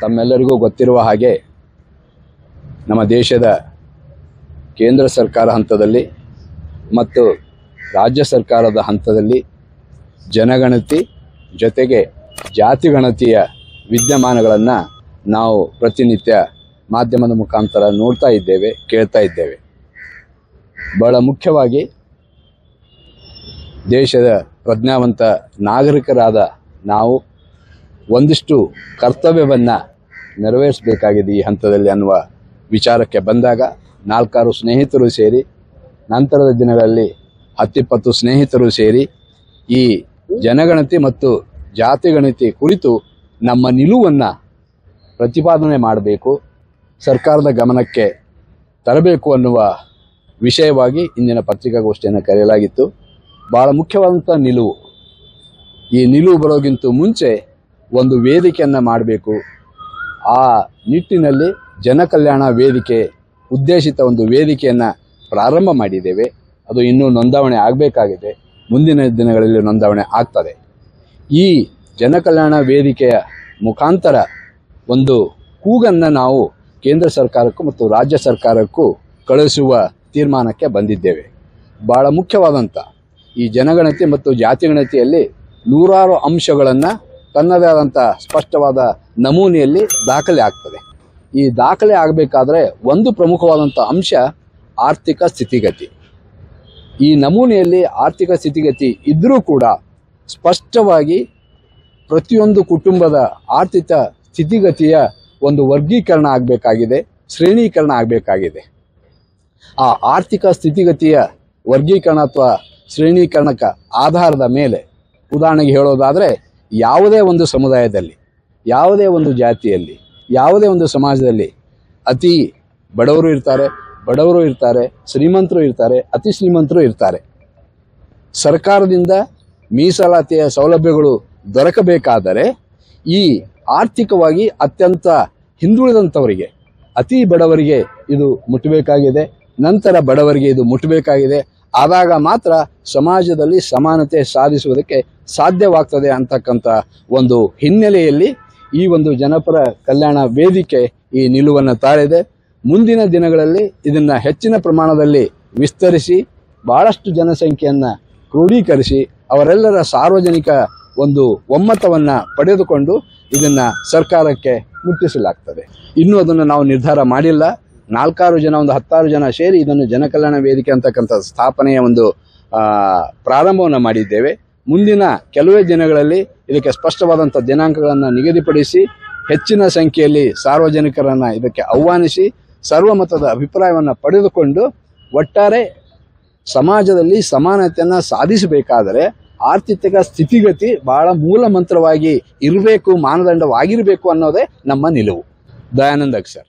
ತಮ್ಮೆಲ್ಲರಿಗೂ ಗೊತ್ತಿರುವ ಹಾಗೆ ನಮ್ಮ ದೇಶದ ಕೇಂದ್ರ ಸರ್ಕಾರ ಹಂತದಲ್ಲಿ ಮತ್ತು ರಾಜ್ಯ ಸರ್ಕಾರದ ಹಂತದಲ್ಲಿ ಜನಗಣತಿ ಜೊತೆಗೆ ಜಾತಿ ಗಣತಿಯ ವಿದ್ಯಮಾನಗಳನ್ನು ನಾವು ಪ್ರತಿನಿತ್ಯ ಮಾಧ್ಯಮದ ಮುಖಾಂತರ ನೋಡ್ತಾ ಇದ್ದೇವೆ, ಕೇಳ್ತಾ ಇದ್ದೇವೆ. ಬಹಳ ಮುಖ್ಯವಾಗಿ ದೇಶದ ಪ್ರಜ್ಞಾವಂತ ನಾಗರಿಕರಾದ ನಾವು ಒಂದಿಷ್ಟು ಕರ್ತವ್ಯವನ್ನು ನೆರವೇರಿಸಬೇಕಾಗಿದೆ ಈ ಹಂತದಲ್ಲಿ ಅನ್ನುವ ವಿಚಾರಕ್ಕೆ ಬಂದಾಗ ನಾಲ್ಕಾರು ಸ್ನೇಹಿತರು ಸೇರಿ, ನಂತರದ ದಿನಗಳಲ್ಲಿ ಹತ್ತಿಪ್ಪತ್ತು ಸ್ನೇಹಿತರು ಸೇರಿ ಈ ಜನಗಣತಿ ಮತ್ತು ಜಾತಿ ಗಣತಿ ಕುರಿತು ನಮ್ಮ ನಿಲುವನ್ನು ಪ್ರತಿಪಾದನೆ ಮಾಡಬೇಕು, ಸರ್ಕಾರದ ಗಮನಕ್ಕೆ ತರಬೇಕು ಅನ್ನುವ ವಿಷಯವಾಗಿ ಇಂದಿನ ಪತ್ರಿಕಾಗೋಷ್ಠಿಯನ್ನು ಕರೆಯಲಾಗಿತ್ತು. ಭಾಳ ಮುಖ್ಯವಾದಂಥ ನಿಲುವು. ಈ ನಿಲುವು ಬರೋಗಿಂತ ಮುಂಚೆ ಒಂದು ವೇದಿಕೆಯನ್ನು ಮಾಡಬೇಕು. ಆ ನಿಟ್ಟಿನಲ್ಲಿ ಜನಕಲ್ಯಾಣ ವೇದಿಕೆ ಉದ್ದೇಶಿತ ಒಂದು ವೇದಿಕೆಯನ್ನು ಪ್ರಾರಂಭ ಮಾಡಿದ್ದೇವೆ. ಅದು ಇನ್ನೂ ನೋಂದಾವಣೆ ಆಗಬೇಕಾಗಿದೆ. ಮುಂದಿನ ದಿನಗಳಲ್ಲಿ ನೋಂದಾವಣೆ ಆಗ್ತದೆ. ಈ ಜನಕಲ್ಯಾಣ ವೇದಿಕೆಯ ಮುಖಾಂತರ ಒಂದು ಕೂಗನ್ನು ನಾವು ಕೇಂದ್ರ ಸರ್ಕಾರಕ್ಕೂ ಮತ್ತು ರಾಜ್ಯ ಸರ್ಕಾರಕ್ಕೂ ಕಳುಹಿಸುವ ತೀರ್ಮಾನಕ್ಕೆ ಬಂದಿದ್ದೇವೆ. ಭಾಳ ಮುಖ್ಯವಾದಂಥ ಈ ಜನಗಣತಿ ಮತ್ತು ಜಾತಿಗಣತಿಯಲ್ಲಿ ನೂರಾರು ಅಂಶಗಳನ್ನು ತನ್ನದೇ ಆದಂಥ ಸ್ಪಷ್ಟವಾದ ನಮೂನೆಯಲ್ಲಿ ದಾಖಲೆ ಆಗ್ತದೆ. ಈ ದಾಖಲೆ ಆಗಬೇಕಾದ್ರೆ ಒಂದು ಪ್ರಮುಖವಾದಂಥ ಅಂಶ ಆರ್ಥಿಕ ಸ್ಥಿತಿಗತಿ. ಈ ನಮೂನೆಯಲ್ಲಿ ಆರ್ಥಿಕ ಸ್ಥಿತಿಗತಿ ಇದ್ದರೂ ಕೂಡ ಸ್ಪಷ್ಟವಾಗಿ ಪ್ರತಿಯೊಂದು ಕುಟುಂಬದ ಆರ್ಥಿಕ ಸ್ಥಿತಿಗತಿಯ ಒಂದು ವರ್ಗೀಕರಣ ಆಗಬೇಕಾಗಿದೆ, ಶ್ರೇಣೀಕರಣ ಆಗಬೇಕಾಗಿದೆ. ಆ ಆರ್ಥಿಕ ಸ್ಥಿತಿಗತಿಯ ವರ್ಗೀಕರಣ ಅಥವಾ ಶ್ರೇಣೀಕರಣಕ್ಕೆ ಆಧಾರದ ಮೇಲೆ ಉದಾಹರಣೆಗೆ ಹೇಳೋದಾದರೆ ಯಾವುದೇ ಒಂದು ಸಮುದಾಯದಲ್ಲಿ, ಯಾವುದೇ ಒಂದು ಜಾತಿಯಲ್ಲಿ, ಯಾವುದೇ ಒಂದು ಸಮಾಜದಲ್ಲಿ ಅತಿ ಬಡವರು ಇರ್ತಾರೆ ಬಡವರು ಇರ್ತಾರೆ, ಶ್ರೀಮಂತರು ಇರ್ತಾರೆ, ಅತಿ ಶ್ರೀಮಂತರು ಇರ್ತಾರೆ. ಸರ್ಕಾರದಿಂದ ಮೀಸಲಾತಿಯ ಸೌಲಭ್ಯಗಳು ದೊರಕಬೇಕಾದರೆ ಈ ಆರ್ಥಿಕವಾಗಿ ಅತ್ಯಂತ ಹಿಂದುಳಿದಂಥವರಿಗೆ, ಅತಿ ಬಡವರಿಗೆ ಇದು ಮುಟ್ಟಬೇಕಾಗಿದೆ, ನಂತರ ಬಡವರಿಗೆ ಇದು ಮುಟ್ಟಬೇಕಾಗಿದೆ. ಆದಾಗ ಮಾತ್ರ ಸಮಾಜದಲ್ಲಿ ಸಮಾನತೆ ಸಾಧಿಸುವುದಕ್ಕೆ ಸಾಧ್ಯವಾಗ್ತದೆ ಅಂತಕ್ಕಂಥ ಒಂದು ಹಿನ್ನೆಲೆಯಲ್ಲಿ ಈ ಒಂದು ಜನಪರ ಕಲ್ಯಾಣ ವೇದಿಕೆ ಈ ನಿಲುವನ್ನು ತಾಳಿದೆ. ಮುಂದಿನ ದಿನಗಳಲ್ಲಿ ಇದನ್ನು ಹೆಚ್ಚಿನ ಪ್ರಮಾಣದಲ್ಲಿ ವಿಸ್ತರಿಸಿ ಬಹಳಷ್ಟು ಜನಸಂಖ್ಯೆಯನ್ನು ಕ್ರೋಢೀಕರಿಸಿ ಅವರೆಲ್ಲರ ಸಾರ್ವಜನಿಕ ಒಂದು ಒಮ್ಮತವನ್ನು ಪಡೆದುಕೊಂಡು ಇದನ್ನು ಸರ್ಕಾರಕ್ಕೆ ಮುಟ್ಟಿಸಲಾಗ್ತದೆ. ಇನ್ನೂ ಅದನ್ನು ನಾವು ನಿರ್ಧಾರ ಮಾಡಿಲ್ಲ. ನಾಲ್ಕಾರು ಜನ, ಒಂದು ಹತ್ತಾರು ಜನ ಸೇರಿ ಇದನ್ನು ಜನಕಲ್ಯಾಣ ವೇದಿಕೆ ಅಂತಕ್ಕಂಥ ಸ್ಥಾಪನೆಯ ಒಂದು ಪ್ರಾರಂಭವನ್ನು ಮಾಡಿದ್ದೇವೆ. ಮುಂದಿನ ಕೆಲವೇ ದಿನಗಳಲ್ಲಿ ಇದಕ್ಕೆ ಸ್ಪಷ್ಟವಾದಂಥ ದಿನಾಂಕಗಳನ್ನು ನಿಗದಿಪಡಿಸಿ, ಹೆಚ್ಚಿನ ಸಂಖ್ಯೆಯಲ್ಲಿ ಸಾರ್ವಜನಿಕರನ್ನು ಇದಕ್ಕೆ ಆಹ್ವಾನಿಸಿ, ಸರ್ವಮತದ ಅಭಿಪ್ರಾಯವನ್ನು ಪಡೆದುಕೊಂಡು ಒಟ್ಟಾರೆ ಸಮಾಜದಲ್ಲಿ ಸಮಾನತೆಯನ್ನು ಸಾಧಿಸಬೇಕಾದರೆ ಆರ್ಥಿಕ ಸ್ಥಿತಿಗತಿ ಬಹಳ ಮೂಲ ಮಂತ್ರವಾಗಿ ಇರಬೇಕು, ಮಾನದಂಡವಾಗಿರಬೇಕು ಅನ್ನೋದೇ ನಮ್ಮ ನಿಲುವು. ದಯಾನಂದ ಅಕ್ಷರ್